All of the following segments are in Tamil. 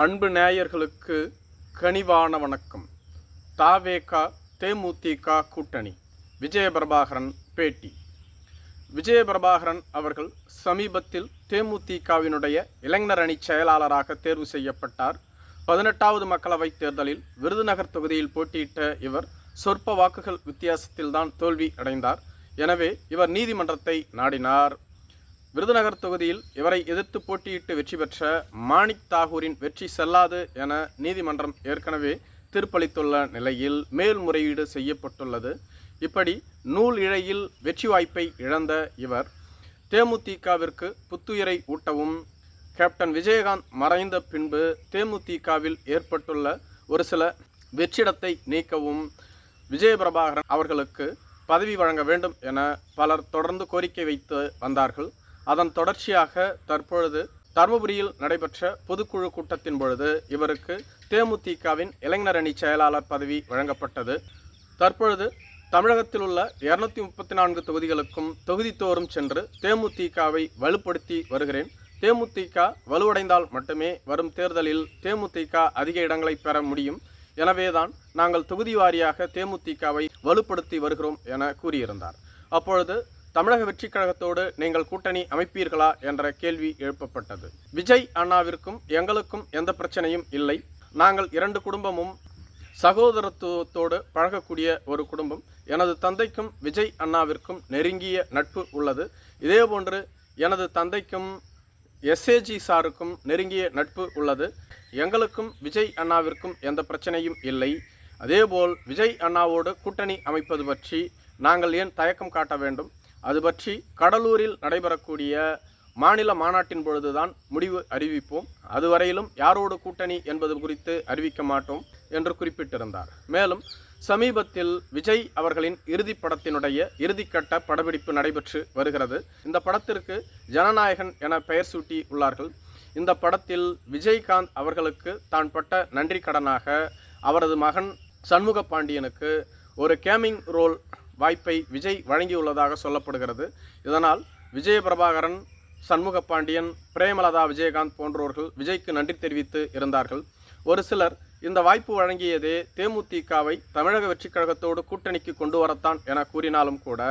அன்பு நேயர்களுக்கு கனிவான வணக்கம். தாவேகா தேமுதிக கூட்டணி. விஜயபிரபாகரன் பேட்டி. விஜயபிரபாகரன் அவர்கள் சமீபத்தில் தேமுதிகவினுடைய இளைஞர் அணி செயலாளராக தேர்வு செய்யப்பட்டார். பதினெட்டாவது மக்களவைத் தேர்தலில் விருதுநகர் தொகுதியில் போட்டியிட்ட இவர் சொற்ப வாக்குகள் வித்தியாசத்தில்தான் தோல்வி அடைந்தார். எனவே இவர் நீதிமன்றத்தை நாடினார். விருதுநகர் தொகுதியில் இவரை எதிர்த்து போட்டியிட்டு வெற்றி பெற்ற மாணிக் தாகூரின் வெற்றி செல்லாது என நீதிமன்றம் ஏற்கனவே தீர்ப்பளித்துள்ள நிலையில் மேல்முறையீடு செய்யப்பட்டுள்ளது. இப்படி நூல் இழையில் வெற்றி வாய்ப்பை இழந்த இவர் தேமுதிகவிற்கு புத்துயிரை ஊட்டவும் கேப்டன் விஜயகாந்த் மறைந்த பின்பு தேமுதிகவில் ஏற்பட்டுள்ள ஒரு சில வெற்றிடத்தை நீக்கவும் விஜயபிரபாகரன் அவர்களுக்கு பதவி வழங்க வேண்டும் என பலர் தொடர்ந்து கோரிக்கை வைத்து வந்தார்கள். அதன் தொடர்ச்சியாக தற்பொழுது தருமபுரியில் நடைபெற்ற பொதுக்குழு கூட்டத்தின் பொழுது இவருக்கு தேமுதிகவின் இளைஞர் அணி செயலாளர் பதவி வழங்கப்பட்டது. தற்பொழுது தமிழகத்தில் உள்ள இருநூத்தி முப்பத்தி நான்கு தொகுதிகளுக்கும் தொகுதித்தோறும் சென்று தேமுதிகவை வலுப்படுத்தி வருகிறேன். தேமுதிக வலுவடைந்தால் மட்டுமே வரும் தேர்தலில் தேமுதிக அதிக இடங்களை பெற முடியும். எனவேதான் நாங்கள் தொகுதி வாரியாக தேமுதிகவை வலுப்படுத்தி வருகிறோம் என கூறியிருந்தார். அப்பொழுது தமிழக வெற்றிக் கழகத்தோடு நீங்கள் கூட்டணி அமைப்பீர்களா என்ற கேள்வி எழுப்பப்பட்டது. விஜய் அண்ணாவிற்கும் எங்களுக்கும் எந்த பிரச்சனையும் இல்லை. நாங்கள் இரண்டு குடும்பமும் சகோதரத்துவத்தோடு பழகக்கூடிய ஒரு குடும்பம். எனது தந்தைக்கும் விஜய் அண்ணாவிற்கும் நெருங்கிய நட்பு உள்ளது. இதேபோன்று எனது தந்தைக்கும் எஸ்ஏஜி சாருக்கும் நெருங்கிய நட்பு உள்ளது. எங்களுக்கும் விஜய் அண்ணாவிற்கும் எந்த பிரச்சனையும் இல்லை. அதேபோல் விஜய் அண்ணாவோடு கூட்டணி அமைப்பது பற்றி நாங்கள் ஏன் தயக்கம் காட்ட வேண்டும்? அது பற்றி கடலூரில் நடைபெறக்கூடிய மாநில மாநாட்டின் பொழுதுதான் முடிவு அறிவிப்போம். அதுவரையிலும் யாரோடு கூட்டணி என்பது குறித்து அறிவிக்க மாட்டோம் என்று குறிப்பிட்டிருந்தார். மேலும் சமீபத்தில் விஜய் அவர்களின் இறுதி படத்தினுடைய இறுதிக்கட்ட படப்பிடிப்பு நடைபெற்று வருகிறது. இந்த படத்திற்கு ஜனநாயகன் என பெயர் சூட்டி உள்ளார்கள். இந்த படத்தில் விஜய்காந்த் அவர்களுக்கு தான் பட்ட நன்றி கடனாக அவரது மகன் சண்முக பாண்டியனுக்கு ஒரு கேமிங் ரோல் வாய்ப்பை விஜய் வழங்கியுள்ளதாக சொல்லப்படுகிறது. இதனால் விஜய பிரபாகரன் சண்முக பாண்டியன் பிரேமலதா விஜயகாந்த் போன்றோர்கள் விஜய்க்கு நன்றி தெரிவித்து இருந்தார்கள். ஒரு சிலர் இந்த வாய்ப்பு வழங்கியதே தேமுதிகவை தமிழக வெற்றிக் கழகத்தோடு கூட்டணிக்கு கொண்டு வரத்தான் என கூறினாலும் கூட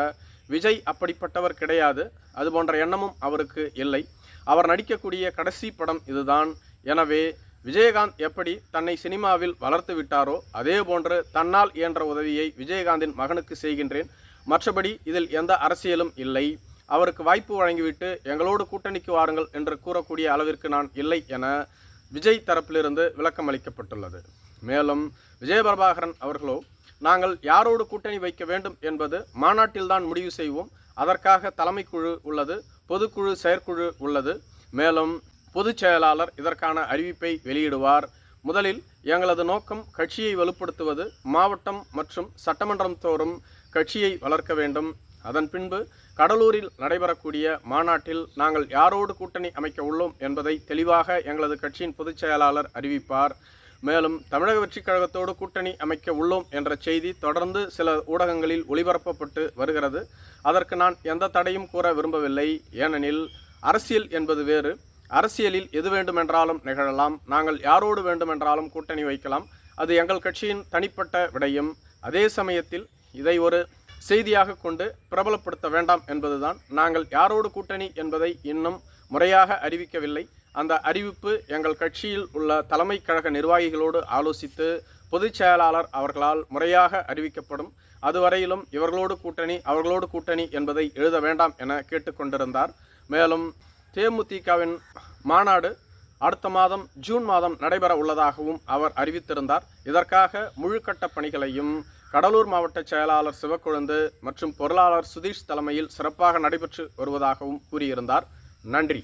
விஜய் அப்படிப்பட்டவர் கிடையாது. அது போன்ற எண்ணமும் அவருக்கு இல்லை. அவர் நடிக்கக்கூடிய கடைசி படம் இதுதான். எனவே விஜயகாந்த் எப்படி தன்னை சினிமாவில் வளர்த்து விட்டாரோ அதே போன்று தன்னால் இயன்ற உதவியை விஜயகாந்தின் மகனுக்கு செய்கின்றேன். மற்றபடி இதில் எந்த அரசியலும் இல்லை. அவருக்கு வாய்ப்பு வழங்கிவிட்டு எங்களோடு கூட்டணிக்கு வாருங்கள் என்று கூறக்கூடிய அளவிற்கு நான் இல்லை என விஜய் தரப்பிலிருந்து விளக்கம் அளிக்கப்பட்டுள்ளது. மேலும் விஜயபிரபாகரன் அவர்களோ நாங்கள் யாரோடு கூட்டணி வைக்க வேண்டும் என்பது மாநாட்டில்தான் முடிவு செய்வோம். அதற்காக தலைமைக்குழு உள்ளது பொதுக்குழு செயற்குழு உள்ளது. மேலும் பொதுச் செயலாளர் இதற்கான அறிவிப்பை வெளியிடுவார். முதலில் எங்களது நோக்கம் கட்சியை வலுப்படுத்துவது மாவட்டம் மற்றும் சட்டமன்றம் தோறும் கட்சியை வளர்க்க வேண்டும். அதன் பின்பு கடலூரில் நடைபெறக்கூடிய மாநாட்டில் நாங்கள் யாரோடு கூட்டணி அமைக்க உள்ளோம் என்பதை தெளிவாக எங்களது கட்சியின் பொதுச் செயலாளர் அறிவிப்பார். மேலும் தமிழக வெற்றிக் கழகத்தோடு கூட்டணி அமைக்க உள்ளோம் என்ற செய்தி தொடர்ந்து சில ஊடகங்களில் ஒளிபரப்பப்பட்டு வருகிறது. அதற்கு நான் எந்த தடையும் கூற விரும்பவில்லை. ஏனெனில் அரசியல் என்பது வேறு அரசியலில் எது வேண்டுமென்றாலும் நிகழலாம். நாங்கள் யாரோடு வேண்டுமென்றாலும் கூட்டணி வைக்கலாம். அது எங்கள் கட்சியின் தனிப்பட்ட விடயம். அதே சமயத்தில் இதை ஒரு செய்தியாக கொண்டு பிரபலப்படுத்த வேண்டாம் என்பதுதான். நாங்கள் யாரோடு கூட்டணி என்பதை இன்னும் முறையாக அறிவிக்கவில்லை. அந்த அறிவிப்பு எங்கள் கட்சியில் உள்ள தலைமை கழக நிர்வாகிகளோடு ஆலோசித்து பொதுச் செயலாளர் அவர்களால் முறையாக அறிவிக்கப்படும். அதுவரையிலும் இவர்களோடு கூட்டணி அவர்களோடு கூட்டணி என்பதை எழுத வேண்டாம் என கேட்டுக்கொண்டிருந்தார் மேலும் தேமுதிகவின் மாநாடு அடுத்த மாதம் ஜூன் மாதம் நடைபெற உள்ளதாகவும் அவர் அறிவித்திருந்தார். இதற்காக முழுக்கட்ட பணிகளையும் கடலூர் மாவட்ட செயலாளர் சிவக்கொழுந்து மற்றும் பொருளாளர் சுதீஷ் தலைமையில் சிறப்பாக நடைபெற்று வருவதாகவும் கூறியிருந்தார். நன்றி.